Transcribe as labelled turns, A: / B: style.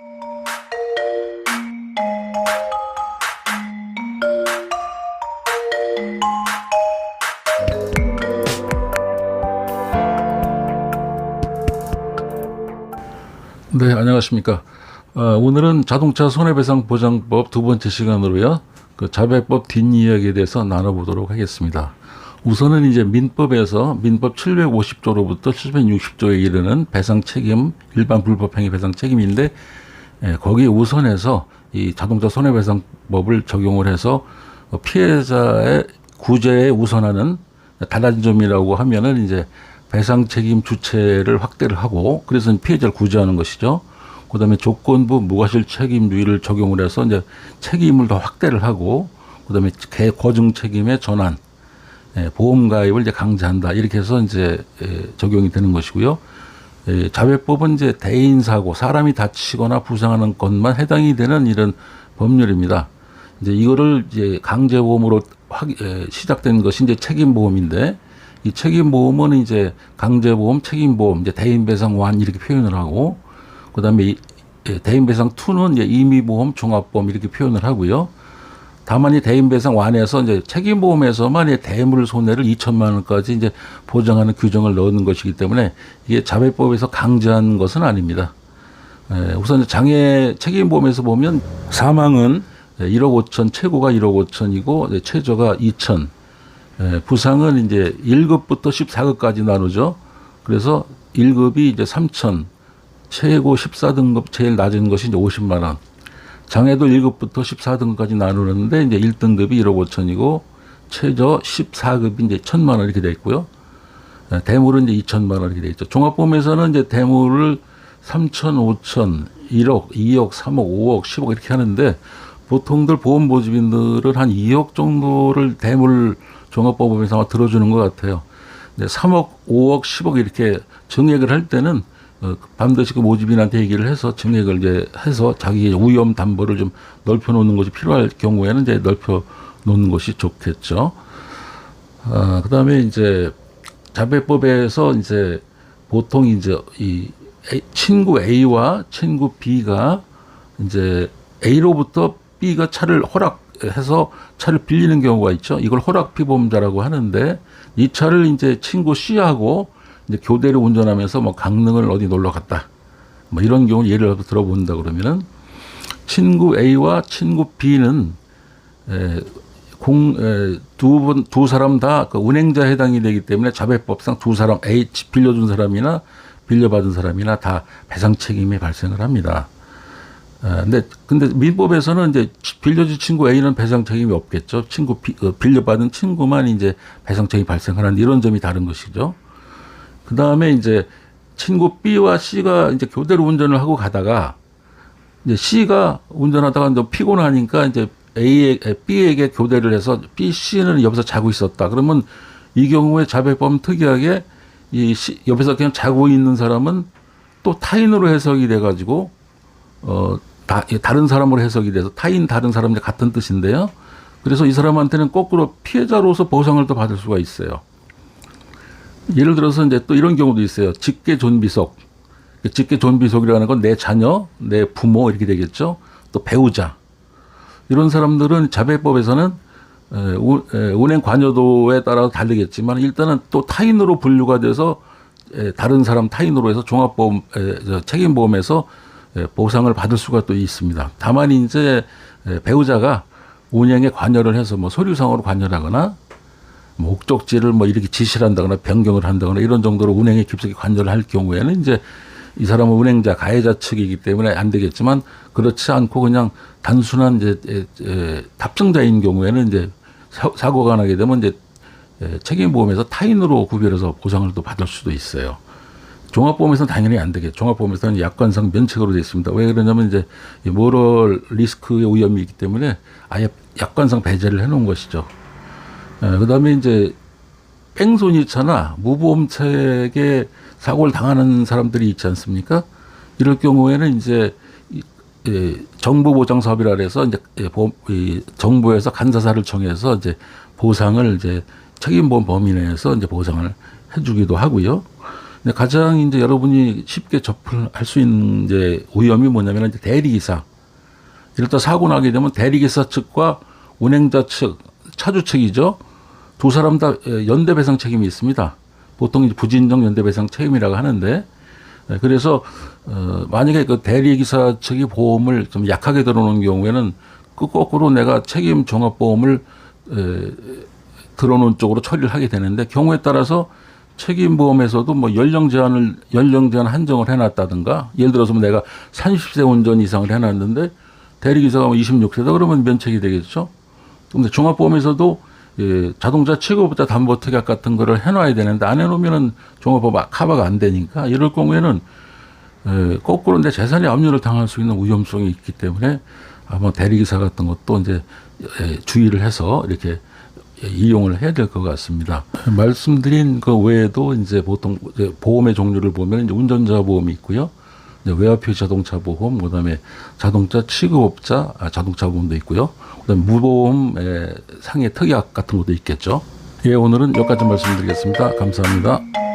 A: 네, 안녕하십니까. 어, 오늘은 자동차 손해배상 보장법 두 번째 시간으로요. 그 자배법 뒷이야기에 대해서 나눠보도록 하겠습니다. 우선은 이제 민법에서 민법 750조로부터 760조에 이르는 배상 책임, 일반 불법행위 배상 책임인데, 예, 거기에 우선해서 이 자동차 손해배상법을 적용을 해서 어, 피해자의 구제에 우선하는 달라진 점이라고 하면은 이제 배상 책임 주체를 확대를 하고 그래서 피해자를 구제하는 것이죠. 그다음에 조건부 무과실 책임주의를 적용을 해서 이제 책임을 더 확대를 하고 그다음에 개 거증 책임의 전환, 예, 보험 가입을 이제 강제한다 이렇게 해서 이제 예, 적용이 되는 것이고요. 예, 자회법은 이제 대인 사고 사람이 다치거나 부상하는 것만 해당이 되는 이런 법률입니다. 이제 이거를 이제 강제보험으로 시작된 것이 이제 책임보험인데 이 책임보험은 이제 강제보험, 책임보험, 이제 대인배상 완 이렇게 표현을 하고 그다음에 대인배상 투는 이제 임의보험, 종합보험 이렇게 표현을 하고요. 다만 이 대인 배상 완에서 이제 책임 보험에서만 이 대물 손해를 2천만 원까지 이제 보장하는 규정을 넣는 것이기 때문에 이게 자회법에서 강제한 것은 아닙니다. 예, 우선 장애 책임 보험에서 보면 사망은 1억 5천, 최고가 1억 5천이고 최저가 2천. 예, 부상은 이제 1급부터 14급까지 나누죠. 그래서 1급이 이제 3천, 최고 14등급 제일 낮은 것이 이제 50만 원. 장애도 1급부터 14등급까지 나누는데 이제 1등급이 1억 5천이고 최저 14급이 이제 1천만 원 이렇게 돼 있고요. 예, 대물은 이제 2천만 원 이렇게 돼 있죠. 종합보험에서는 이제 대물을 3천, 5천, 1억, 2억, 3억, 5억, 10억 이렇게 하는데 보통들 보험 보증인들은 한 2억 정도를 대물 종합보험에서 아마 들어주는 것 같아요. 근데 3억, 5억, 10억 이렇게 증액을 할 때는 어, 반드시 그 모집인한테 얘기를 해서 증액을 이제 해서 자기의 위험 담보를 좀 넓혀 놓는 것이 필요할 경우에는 이제 넓혀 놓는 것이 좋겠죠. 아, 그 다음에 이제 자배법에서 이제 보통 이제 이 친구 A와 친구 B가 이제 A로부터 B가 차를 허락해서 차를 빌리는 경우가 있죠. 이걸 허락 피보험자라고 하는데 이 차를 이제 친구 C하고 이제 교대를 운전하면서 뭐 강릉을 어디 놀러 갔다. 뭐 이런 경우 예를 들어본다 그러면은 친구 A와 친구 B는 에, 공, 에, 두 분, 두 사람 다 그 운행자 해당이 되기 때문에 자배법상 두 사람, A 빌려준 사람이나 빌려받은 사람이나 다 배상 책임이 발생을 합니다. 아, 근데, 근데 민법에서는 이제 빌려준 친구 A는 배상 책임이 없겠죠. 친구 어, 빌려받은 친구만 이제 배상 책임이 발생하는 이런 점이 다른 것이죠. 그 다음에 이제 친구 B와 C가 이제 교대로 운전을 하고 가다가 이제 C가 운전하다가 너 피곤하니까 이제 A에 B에게 교대를 해서 B, C는 옆에서 자고 있었다. 그러면 이 경우에 자백범 특이하게 이 C, 옆에서 그냥 자고 있는 사람은 또 타인으로 해석이 돼가지고 어 다, 다른 사람으로 해석이 돼서 타인 다른 사람 이제 같은 뜻인데요. 그래서 이 사람한테는 거꾸로 피해자로서 보상을 또 받을 수가 있어요. 예를 들어서 이제 또 이런 경우도 있어요. 직계 존비속. 직계 존비속이라는 건 내 자녀, 내 부모 이렇게 되겠죠. 또 배우자. 이런 사람들은 자배법에서는 운행 관여도에 따라서 다르겠지만 일단은 또 타인으로 분류가 돼서 에, 다른 사람 타인으로 해서 종합보험 책임보험에서 에, 보상을 받을 수가 또 있습니다. 다만 이제 에, 배우자가 운행에 관여를 해서 뭐 서류상으로 관여를 하거나 뭐 목적지를 뭐 이렇게 지시를 한다거나 변경을 한다거나 이런 정도로 운행에 깊숙이 관여를 할 경우에는 이제 이 사람은 운행자 가해자 측이기 때문에 안 되겠지만 그렇지 않고 그냥 단순한 이제 에, 에, 탑승자인 경우에는 이제 사- 사고가 나게 되면 이제 에, 책임보험에서 타인으로 구별해서 보상을 또 받을 수도 있어요. 종합보험에서는 당연히 안 되겠죠. 종합보험에서는 약관상 면책으로 되어 있습니다. 왜 그러냐면 이제 이 모럴 리스크의 위험이 있기 때문에 아예 약관상 배제를 해놓은 것이죠. 그 다음에 이제 뺑소니차나 무보험책에 사고를 당하는 사람들이 있지 않습니까? 이럴 경우에는 이제 이- 예, 정부 보장 사업이라 해서 이제 예, 이 정부에서 간사사를 청해서 이제 보상을 이제 책임보험 범위 내에서 이제 보상을 해주기도 하고요. 근데 가장 이제 여러분이 쉽게 접할 수 있는 이제 위험이 뭐냐면 이제 대리기사. 이럴 때 사고 나게 되면 대리기사 측과 운행자 측, 차주 측이죠. 두 사람 다 연대 배상 책임이 있습니다. 보통 이제 부진정 연대 배상 책임이라고 하는데 예, 그래서 어 만약에 그 대리기사 측이 보험을 좀 약하게 들어오는 경우에는 그 거꾸로 내가 책임 종합보험을 에, 들어놓은 쪽으로 처리를 하게 되는데 경우에 따라서 책임보험에서도 뭐 연령 제한을 연령 제한 한정을 해놨다든가 예를 들어서 뭐 내가 30세 운전 이상을 해놨는데 대리기사가 뭐 26세다 그러면 면책이 되겠죠. 근데 종합보험에서도 예, 자동차 취급보다 담보 특약 같은 거를 해놔야 되는데 안 해놓으면은 종합보험 커버가 안 되니까 이럴 경우에는 에, 거꾸로 내 재산이 압류를 당할 수 있는 위험성이 있기 때문에 아마 대리기사 같은 것도 이제 에, 주의를 해서 이렇게 이용을 해야 될 것 같습니다. 말씀드린 그 외에도 이제 보통 이제 보험의 종류를 보면 이제 운전자 보험이 있고요. 외화표 자동차 보험, 그다음에 자동차 취급업자 아, 자동차 보험도 있고요. 그다음에 무보험의 상해 특약 같은 것도 있겠죠. 예, 오늘은 여기까지 말씀드리겠습니다. 감사합니다.